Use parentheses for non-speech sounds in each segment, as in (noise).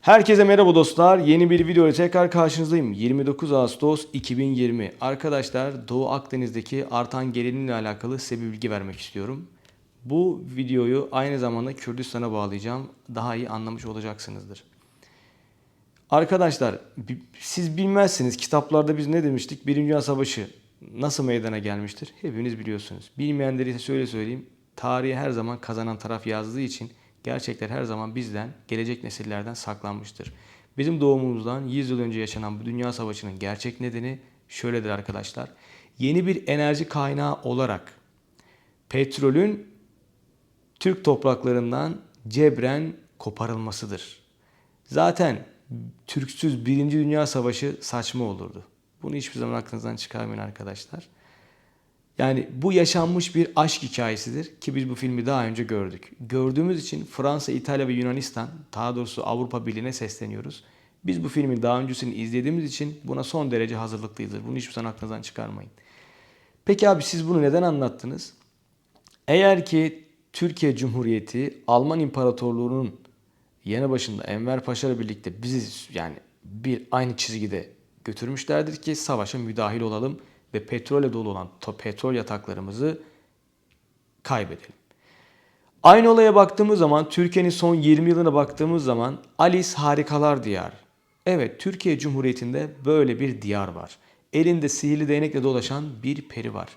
Herkese merhaba dostlar. Yeni bir video ile tekrar karşınızdayım. 29 Ağustos 2020. Arkadaşlar Doğu Akdeniz'deki artan gerilimle alakalı size bir bilgi vermek istiyorum. Bu videoyu aynı zamanda Kürdistan'a bağlayacağım. Daha iyi anlamış olacaksınızdır. Arkadaşlar siz bilmezsiniz kitaplarda biz ne demiştik? Birinci Dünya Savaşı nasıl meydana gelmiştir? Hepiniz biliyorsunuz. Bilmeyenleri ise şöyle söyleyeyim. Tarihi her zaman kazanan taraf yazdığı için gerçekler her zaman bizden, gelecek nesillerden saklanmıştır. Bizim doğumumuzdan 100 yıl önce yaşanan bu Dünya Savaşı'nın gerçek nedeni şöyledir arkadaşlar. Yeni bir enerji kaynağı olarak petrolün Türk topraklarından cebren koparılmasıdır. Zaten Türksüz Birinci Dünya Savaşı saçma olurdu. Bunu hiçbir zaman aklınızdan çıkarmayın arkadaşlar. Yani bu yaşanmış bir aşk hikayesidir ki biz bu filmi daha önce gördük. Gördüğümüz için Fransa, İtalya ve Yunanistan, daha doğrusu Avrupa Birliği'ne sesleniyoruz. Biz bu filmi daha öncesini izlediğimiz için buna son derece hazırlıklıyızdır. Bunu hiçbir zaman aklınızdan çıkarmayın. Peki abi siz bunu neden anlattınız? Eğer ki Türkiye Cumhuriyeti Alman İmparatorluğu'nun yanı başında Enver Paşa ile birlikte bizi yani bir aynı çizgide götürmüşlerdir ki savaşa müdahil olalım ve petrole dolu olan petrol yataklarımızı kaybedelim. Aynı olaya baktığımız zaman Türkiye'nin son 20 yılına baktığımız zaman Alice Harikalar Diyar. Evet Türkiye Cumhuriyeti'nde böyle bir diyar var. Elinde sihirli değnekle dolaşan bir peri var.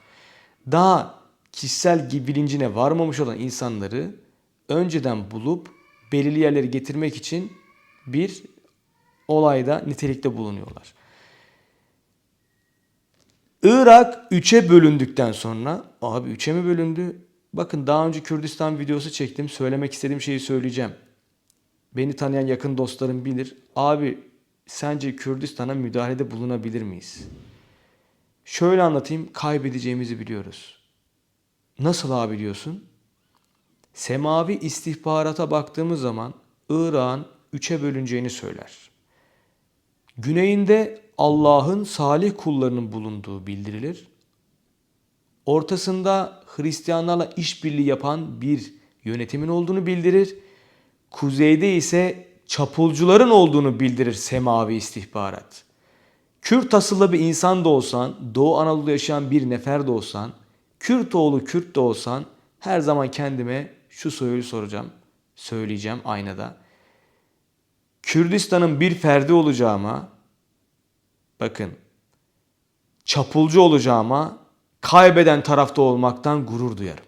Daha kişisel bilincine varmamış olan insanları önceden bulup belirli yerlere getirmek için bir olayda nitelikte bulunuyorlar. Irak 3'e bölündükten sonra abi 3'e mi bölündü? Bakın daha önce Kürdistan videosu çektim. Söylemek istediğim şeyi söyleyeceğim. Beni tanıyan yakın dostlarım bilir. Abi sence Kürdistan'a müdahalede bulunabilir miyiz? Şöyle anlatayım. Kaybedeceğimizi biliyoruz. Nasıl abi diyorsun? Semavi istihbarata baktığımız zaman Irak'ın 3'e bölüneceğini söyler. Güneyinde Allah'ın salih kullarının bulunduğu bildirilir. Ortasında Hristiyanlarla işbirliği yapan bir yönetimin olduğunu bildirir. Kuzeyde ise çapulcuların olduğunu bildirir semavi istihbarat. Kürt asıllı bir insan da olsan, Doğu Anadolu'da yaşayan bir nefer de olsan, Kürt oğlu Kürt de olsan her zaman kendime şu soruyu soracağım, söyleyeceğim aynada. Kürdistan'ın bir ferdi olacağıma, bakın, çapulcu olacağıma, kaybeden tarafta olmaktan gurur duyarım.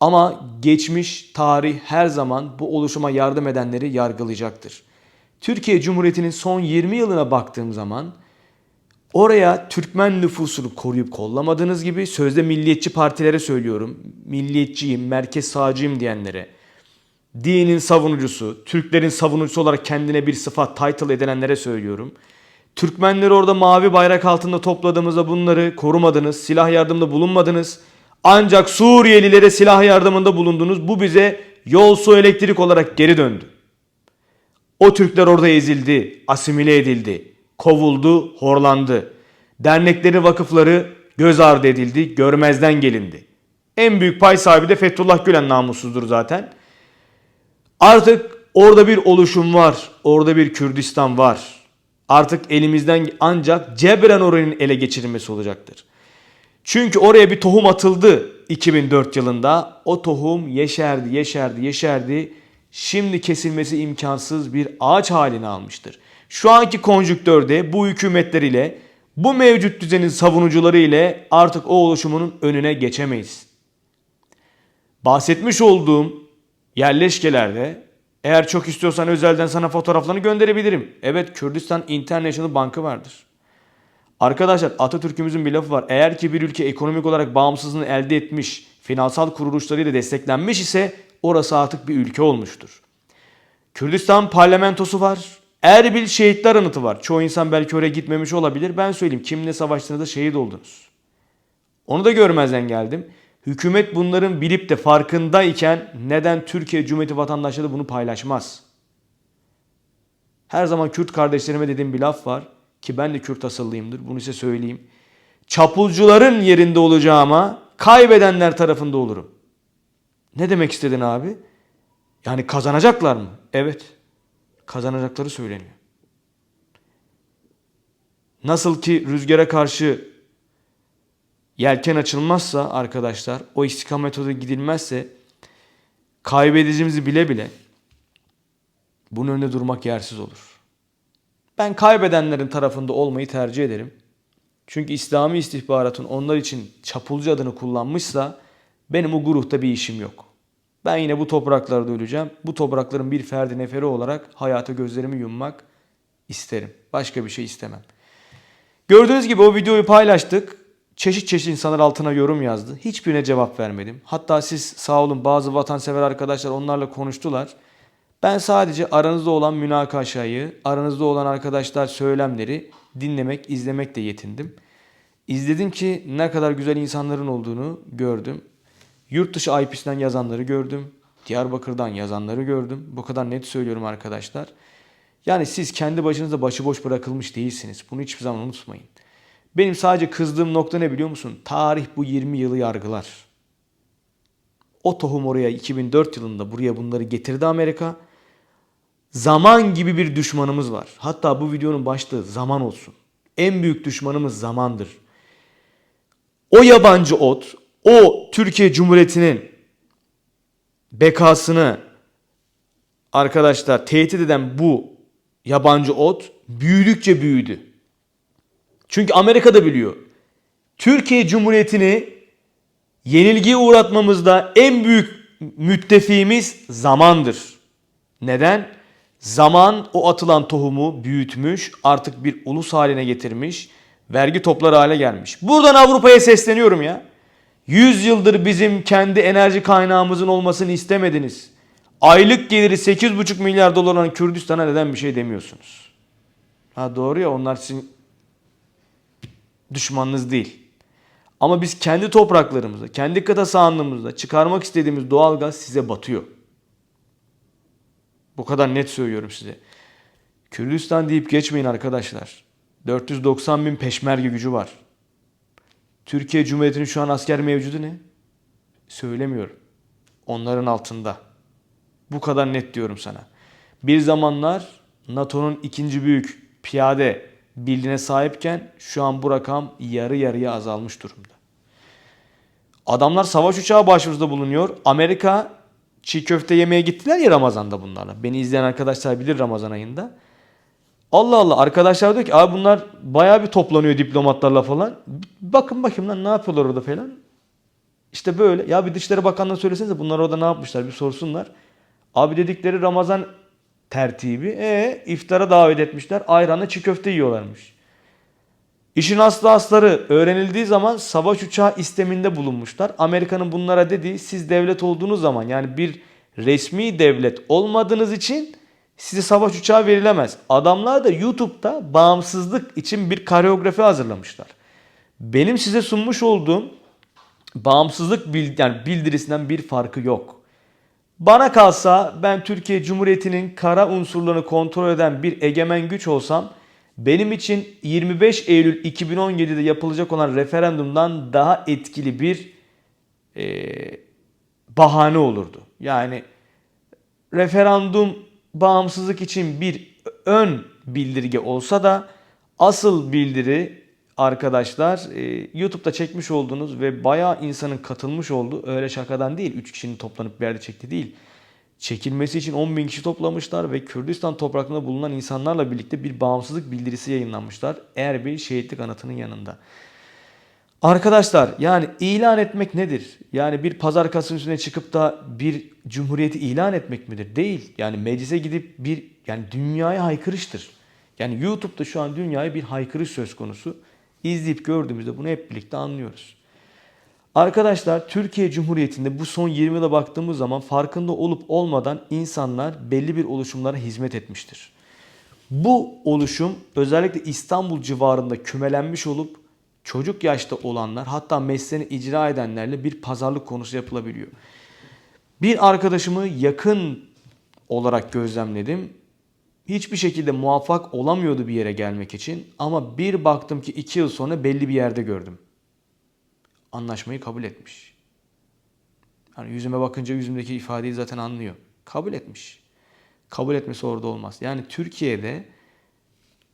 Ama geçmiş tarih her zaman bu oluşuma yardım edenleri yargılayacaktır. Türkiye Cumhuriyeti'nin son 20 yılına baktığım zaman oraya Türkmen nüfusunu koruyup kollamadığınız gibi sözde milliyetçi partilere söylüyorum. Milliyetçiyim, merkez sağcıyım diyenlere. Dinin savunucusu, Türklerin savunucusu olarak kendine bir sıfat, title edilenlere söylüyorum. Türkmenleri orada mavi bayrak altında topladığımızda bunları korumadınız, silah yardımında bulunmadınız. Ancak Suriyelilere silah yardımında bulundunuz. Bu bize yol su elektrik olarak geri döndü. O Türkler orada ezildi, asimile edildi, kovuldu, horlandı. Dernekleri, vakıfları göz ardı edildi, görmezden gelindi. En büyük pay sahibi de Fethullah Gülen namussuzdur zaten. Artık orada bir oluşum var. Orada bir Kürdistan var. Artık elimizden ancak cebren oranın ele geçirilmesi olacaktır. Çünkü oraya bir tohum atıldı 2004 yılında. O tohum yeşerdi, yeşerdi, yeşerdi. Şimdi kesilmesi imkansız bir ağaç halini almıştır. Şu anki konjüktörde bu hükümetler ile bu mevcut düzenin savunucuları ile artık o oluşumunun önüne geçemeyiz. Bahsetmiş olduğum yerleşkelerde eğer çok istiyorsan özelden sana fotoğraflarını gönderebilirim. Evet Kürdistan International Bankı vardır. Arkadaşlar Atatürk'ümüzün bir lafı var. Eğer ki bir ülke ekonomik olarak bağımsızlığını elde etmiş, finansal kuruluşlarıyla desteklenmiş ise orası artık bir ülke olmuştur. Kürdistan parlamentosu var. Erbil şehitler anıtı var. Çoğu insan belki oraya gitmemiş olabilir. Ben söyleyeyim kimle savaştığınızda şehit oldunuz. Onu da görmezden geldim. Hükümet bunların bilip de farkındayken neden Türkiye Cumhuriyeti vatandaşları bunu paylaşmaz? Her zaman Kürt kardeşlerime dediğim bir laf var ki ben de Kürt asıllıyımdır. Bunu size söyleyeyim. Çapulcuların yerinde olacağıma kaybedenler tarafında olurum. Ne demek istedin abi? Yani kazanacaklar mı? Evet. Kazanacakları söyleniyor. Nasıl ki rüzgara karşı yelken açılmazsa arkadaşlar, o istikamete gidilmezse kaybedeceğimizi bile bile bunun önünde durmak yersiz olur. Ben kaybedenlerin tarafında olmayı tercih ederim. Çünkü İslami istihbaratın onlar için çapulcu adını kullanmışsa benim o grupta bir işim yok. Ben yine bu topraklarda öleceğim. Bu toprakların bir ferdi neferi olarak hayata gözlerimi yummak isterim. Başka bir şey istemem. Gördüğünüz gibi o videoyu paylaştık. Çeşit çeşit insanlar altına yorum yazdı. Hiçbirine cevap vermedim. Hatta siz sağ olun bazı vatansever arkadaşlar onlarla konuştular. Ben sadece aranızda olan münakaşayı, aranızda olan arkadaşlar söylemleri dinlemek, izlemekle yetindim. İzledim ki ne kadar güzel insanların olduğunu gördüm. Yurt dışı IP'sinden yazanları gördüm. Diyarbakır'dan yazanları gördüm. Bu kadar net söylüyorum arkadaşlar. Yani siz kendi başınıza başıboş bırakılmış değilsiniz. Bunu hiçbir zaman unutmayın. Benim sadece kızdığım nokta ne biliyor musun? Tarih bu 20 yılı yargılar. O tohum oraya 2004 yılında buraya bunları getirdi Amerika. Zaman gibi bir düşmanımız var. Hatta bu videonun başlığı zaman olsun. En büyük düşmanımız zamandır. O yabancı ot, o Türkiye Cumhuriyeti'nin bekasını arkadaşlar tehdit eden bu yabancı ot büyüdükçe büyüdü. Çünkü Amerika da biliyor. Türkiye Cumhuriyeti'ni yenilgiye uğratmamızda en büyük müttefiğimiz zamandır. Neden? Zaman o atılan tohumu büyütmüş, artık bir ulus haline getirmiş, vergi toplar hale gelmiş. Buradan Avrupa'ya sesleniyorum ya. 100 yıldır bizim kendi enerji kaynağımızın olmasını istemediniz. Aylık geliri 8,5 milyar dolar olan Kürdistan'a neden bir şey demiyorsunuz? Ha doğru ya onlar sizin düşmanınız değil. Ama biz kendi topraklarımızda, kendi kıta sahanlığımızda çıkarmak istediğimiz doğal gaz size batıyor. Bu kadar net söylüyorum size. Kürdistan deyip geçmeyin arkadaşlar. 490 bin peşmerge gücü var. Türkiye Cumhuriyeti'nin şu an asker mevcudu ne? Söylemiyorum. Onların altında. Bu kadar net diyorum sana. Bir zamanlar NATO'nun ikinci büyük piyade birliğine sahipken şu an bu rakam yarı yarıya azalmış durumda. Adamlar savaş uçağı başvurusunda bulunuyor. Amerika çiğ köfte yemeye gittiler ya Ramazan'da bunlarla. Beni izleyen arkadaşlar bilir Ramazan ayında. Allah Allah arkadaşlar diyor ki abi bunlar bayağı bir toplanıyor diplomatlarla falan. Bakın bakayım lan ne yapıyorlar orada falan. İşte böyle. Ya bir Dışişleri Bakanlığı'na söylesenize bunlar orada ne yapmışlar bir sorsunlar. Abi dedikleri Ramazan tertibi. E iftara davet etmişler. Ayranla çiğ köfte yiyorlarmış. İşin aslı asları öğrenildiği zaman savaş uçağı isteminde bulunmuşlar. Amerika'nın bunlara dediği siz devlet olduğunuz zaman yani bir resmi devlet olmadığınız için size savaş uçağı verilemez. Adamlar da YouTube'da bağımsızlık için bir koreografi hazırlamışlar. Benim size sunmuş olduğum bağımsızlık bild yani bildirisinden bir farkı yok. Bana kalsa ben Türkiye Cumhuriyeti'nin kara unsurlarını kontrol eden bir egemen güç olsam benim için 25 Eylül 2017'de yapılacak olan referandumdan daha etkili bir e, bahane olurdu. Yani referandum bağımsızlık için bir ön bildirge olsa da asıl bildiri arkadaşlar e, YouTube'da çekmiş olduğunuz ve bayağı insanın katılmış olduğu öyle şakadan değil. 3 kişinin toplanıp bir yerde çekti değil. Çekilmesi için 10 bin kişi toplamışlar ve Kürdistan topraklarında bulunan insanlarla birlikte bir bağımsızlık bildirisi yayınlanmışlar. Erbil şehitlik anıtının yanında. Arkadaşlar yani ilan etmek nedir? Yani bir pazar kasının üstüne çıkıp da bir cumhuriyeti ilan etmek midir? Değil. Yani meclise gidip bir yani dünyaya haykırıştır. Yani YouTube'da şu an dünyaya bir haykırış söz konusu. İzleyip gördüğümüzde bunu hep birlikte anlıyoruz. Arkadaşlar Türkiye Cumhuriyeti'nde bu son 20 yıla baktığımız zaman farkında olup olmadan insanlar belli bir oluşumlara hizmet etmiştir. Bu oluşum özellikle İstanbul civarında kümelenmiş olup çocuk yaşta olanlar hatta mesleğini icra edenlerle bir pazarlık konusu yapılabiliyor. Bir arkadaşımı yakın olarak gözlemledim. Hiçbir şekilde muvaffak olamıyordu bir yere gelmek için ama bir baktım ki iki yıl sonra belli bir yerde gördüm. Anlaşmayı kabul etmiş. Yani yüzüme bakınca yüzümdeki ifadeyi zaten anlıyor. Kabul etmiş. Kabul etmesi orada olmaz. Yani Türkiye'de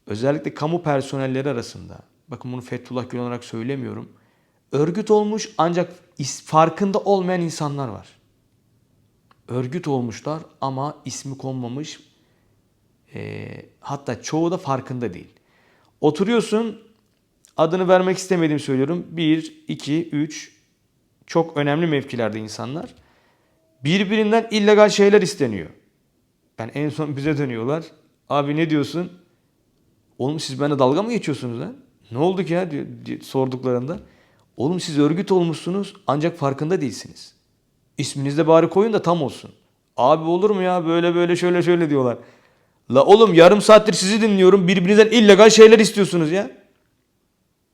özellikle kamu personelleri arasında bakın bunu Fethullah Gül olarak söylemiyorum. Örgüt olmuş ancak farkında olmayan insanlar var. Örgüt olmuşlar ama ismi konmamış. Ee, hatta çoğu da farkında değil. Oturuyorsun adını vermek istemediğimi söylüyorum. 1, 2, 3 çok önemli mevkilerde insanlar. Birbirinden illegal şeyler isteniyor. Ben en son bize dönüyorlar. Abi ne diyorsun? Oğlum siz benimle dalga mı geçiyorsunuz lan? Ne oldu ki ya diyor, sorduklarında. Oğlum siz örgüt olmuşsunuz ancak farkında değilsiniz. İsminizi de bari koyun da tam olsun. Abi olur mu ya böyle böyle şöyle şöyle diyorlar. La oğlum yarım saattir sizi dinliyorum. Birbirinizden illegal şeyler istiyorsunuz ya.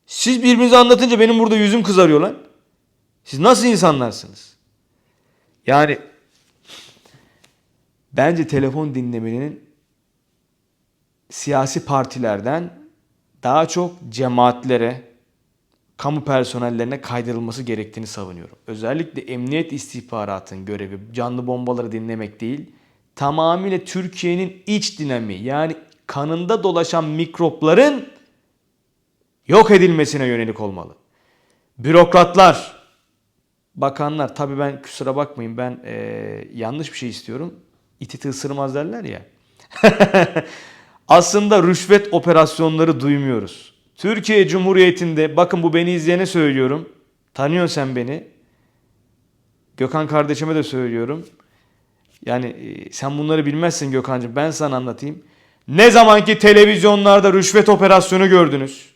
Siz birbirinize anlatınca benim burada yüzüm kızarıyor lan. Siz nasıl insanlarsınız? Yani bence telefon dinlemenin siyasi partilerden daha çok cemaatlere, kamu personellerine kaydırılması gerektiğini savunuyorum. Özellikle emniyet istihbaratın görevi canlı bombaları dinlemek değil, tamamıyla Türkiye'nin iç dinamiği yani kanında dolaşan mikropların yok edilmesine yönelik olmalı. Bürokratlar, bakanlar tabii ben kusura bakmayın ben eee, yanlış bir şey istiyorum. İti ısırmaz derler ya. (laughs) Aslında rüşvet operasyonları duymuyoruz. Türkiye Cumhuriyeti'nde bakın bu beni izleyene söylüyorum. Tanıyorsun sen beni. Gökhan kardeşime de söylüyorum. Yani e, sen bunları bilmezsin Gökhan'cığım ben sana anlatayım. Ne zamanki televizyonlarda rüşvet operasyonu gördünüz.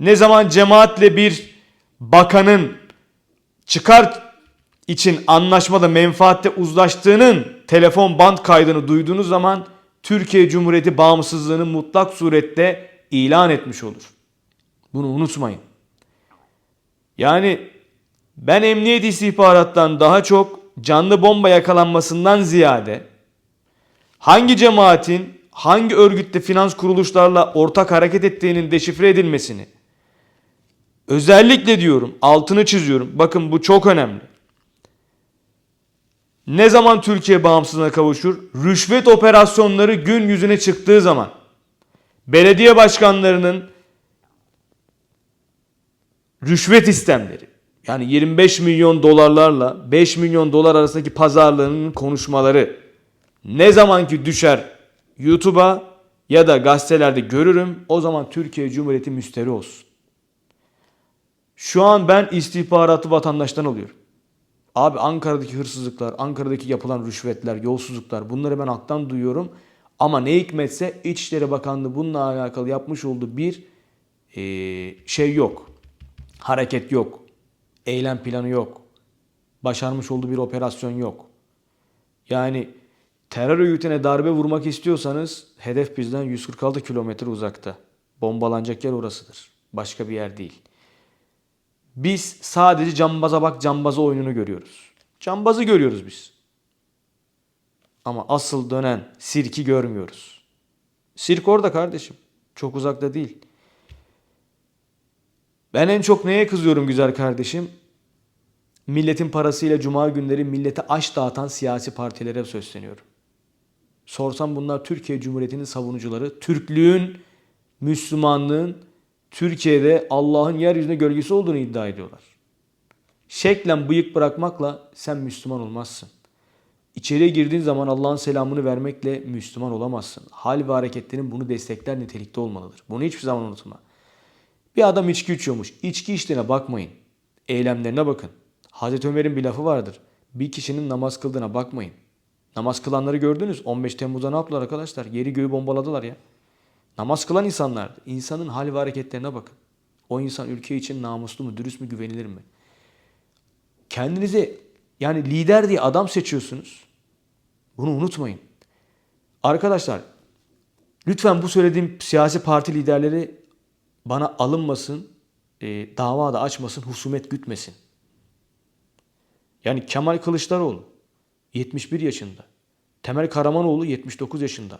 Ne zaman cemaatle bir bakanın çıkar için anlaşmada menfaatte uzlaştığının telefon band kaydını duyduğunuz zaman Türkiye Cumhuriyeti bağımsızlığını mutlak surette ilan etmiş olur. Bunu unutmayın. Yani ben emniyet istihbarattan daha çok canlı bomba yakalanmasından ziyade hangi cemaatin hangi örgütte finans kuruluşlarla ortak hareket ettiğinin deşifre edilmesini özellikle diyorum altını çiziyorum. Bakın bu çok önemli. Ne zaman Türkiye bağımsızlığına kavuşur? Rüşvet operasyonları gün yüzüne çıktığı zaman. Belediye başkanlarının rüşvet istemleri. Yani 25 milyon dolarlarla 5 milyon dolar arasındaki pazarlığının konuşmaları ne zaman ki düşer YouTube'a ya da gazetelerde görürüm o zaman Türkiye Cumhuriyeti müsteri olsun. Şu an ben istihbaratı vatandaştan alıyorum. Abi Ankara'daki hırsızlıklar, Ankara'daki yapılan rüşvetler, yolsuzluklar bunları ben halktan duyuyorum. Ama ne hikmetse İçişleri Bakanlığı bununla alakalı yapmış olduğu bir şey yok. Hareket yok. Eylem planı yok. Başarmış olduğu bir operasyon yok. Yani terör örgütüne darbe vurmak istiyorsanız hedef bizden 146 kilometre uzakta. Bombalanacak yer orasıdır. Başka bir yer değil. Biz sadece cambaza bak cambaza oyununu görüyoruz. Cambazı görüyoruz biz. Ama asıl dönen sirki görmüyoruz. Sirk orada kardeşim. Çok uzakta değil. Ben en çok neye kızıyorum güzel kardeşim? Milletin parasıyla cuma günleri millete aş dağıtan siyasi partilere sesleniyorum. Sorsam bunlar Türkiye Cumhuriyeti'nin savunucuları. Türklüğün, Müslümanlığın Türkiye'de Allah'ın yeryüzünde gölgesi olduğunu iddia ediyorlar. Şeklen bıyık bırakmakla sen Müslüman olmazsın. İçeriye girdiğin zaman Allah'ın selamını vermekle Müslüman olamazsın. Hal ve hareketlerin bunu destekler nitelikte olmalıdır. Bunu hiçbir zaman unutma. Bir adam içki içiyormuş. İçki içtiğine bakmayın. Eylemlerine bakın. Hazreti Ömer'in bir lafı vardır. Bir kişinin namaz kıldığına bakmayın. Namaz kılanları gördünüz. 15 Temmuz'da ne yaptılar arkadaşlar? Yeri göğü bombaladılar ya. Namaz kılan insanlardı. İnsanın hal ve hareketlerine bakın. O insan ülke için namuslu mu, dürüst mü, güvenilir mi? Kendinize yani lider diye adam seçiyorsunuz. Bunu unutmayın. Arkadaşlar lütfen bu söylediğim siyasi parti liderleri bana alınmasın, e, dava da açmasın, husumet gütmesin. Yani Kemal Kılıçdaroğlu 71 yaşında. Temel Karamanoğlu 79 yaşında.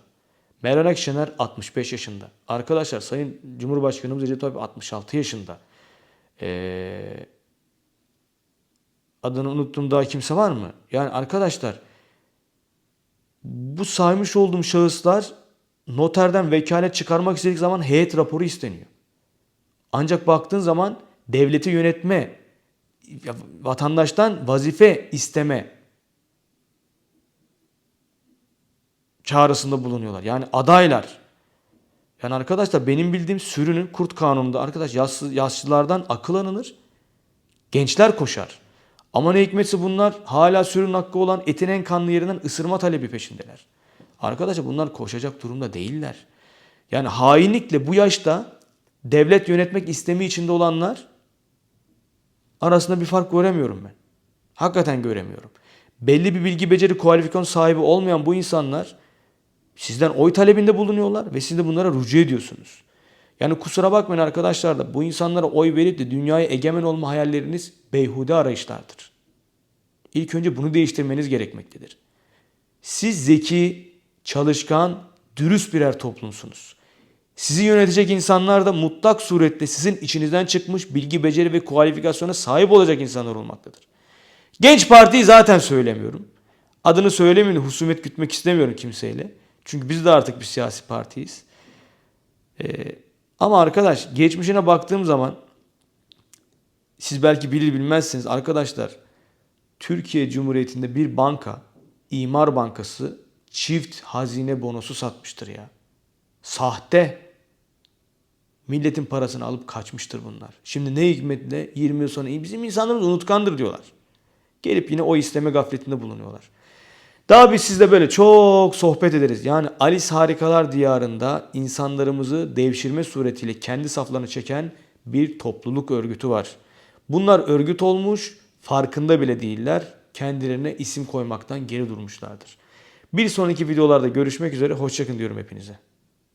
Meral Akşener 65 yaşında. Arkadaşlar Sayın Cumhurbaşkanımız Recep Tayyip 66 yaşında. Ee, adını unuttuğum daha kimse var mı? Yani arkadaşlar Bu saymış olduğum şahıslar noterden vekalet çıkarmak istediği zaman heyet raporu isteniyor. Ancak baktığın zaman devleti yönetme, vatandaştan vazife isteme çağrısında bulunuyorlar. Yani adaylar. Yani arkadaşlar benim bildiğim sürünün kurt kanununda arkadaş yaşlı, yaşlılardan akıl alınır. Gençler koşar. Ama ne hikmetse bunlar hala sürünün hakkı olan etin en kanlı yerinden ısırma talebi peşindeler. Arkadaşlar bunlar koşacak durumda değiller. Yani hainlikle bu yaşta devlet yönetmek istemi içinde olanlar arasında bir fark göremiyorum ben. Hakikaten göremiyorum. Belli bir bilgi, beceri, kualifikasyon sahibi olmayan bu insanlar sizden oy talebinde bulunuyorlar ve siz de bunlara rücu ediyorsunuz. Yani kusura bakmayın arkadaşlar da bu insanlara oy verip de dünyaya egemen olma hayalleriniz beyhude arayışlardır. İlk önce bunu değiştirmeniz gerekmektedir. Siz zeki, çalışkan, dürüst birer toplumsunuz. Sizi yönetecek insanlar da mutlak surette sizin içinizden çıkmış bilgi, beceri ve kualifikasyona sahip olacak insanlar olmaktadır. Genç Parti'yi zaten söylemiyorum. Adını söylemiyorum, husumet gütmek istemiyorum kimseyle. Çünkü biz de artık bir siyasi partiyiz. Ee, ama arkadaş geçmişine baktığım zaman siz belki bilir bilmezsiniz arkadaşlar. Türkiye Cumhuriyeti'nde bir banka, İmar Bankası çift hazine bonosu satmıştır ya. Sahte. Milletin parasını alıp kaçmıştır bunlar. Şimdi ne hikmetle 20 yıl sonra bizim insanlarımız unutkandır diyorlar. Gelip yine o isteme gafletinde bulunuyorlar. Daha biz sizle böyle çok sohbet ederiz. Yani Alice Harikalar Diyarı'nda insanlarımızı devşirme suretiyle kendi saflarına çeken bir topluluk örgütü var. Bunlar örgüt olmuş, farkında bile değiller. Kendilerine isim koymaktan geri durmuşlardır. Bir sonraki videolarda görüşmek üzere. Hoşçakalın diyorum hepinize.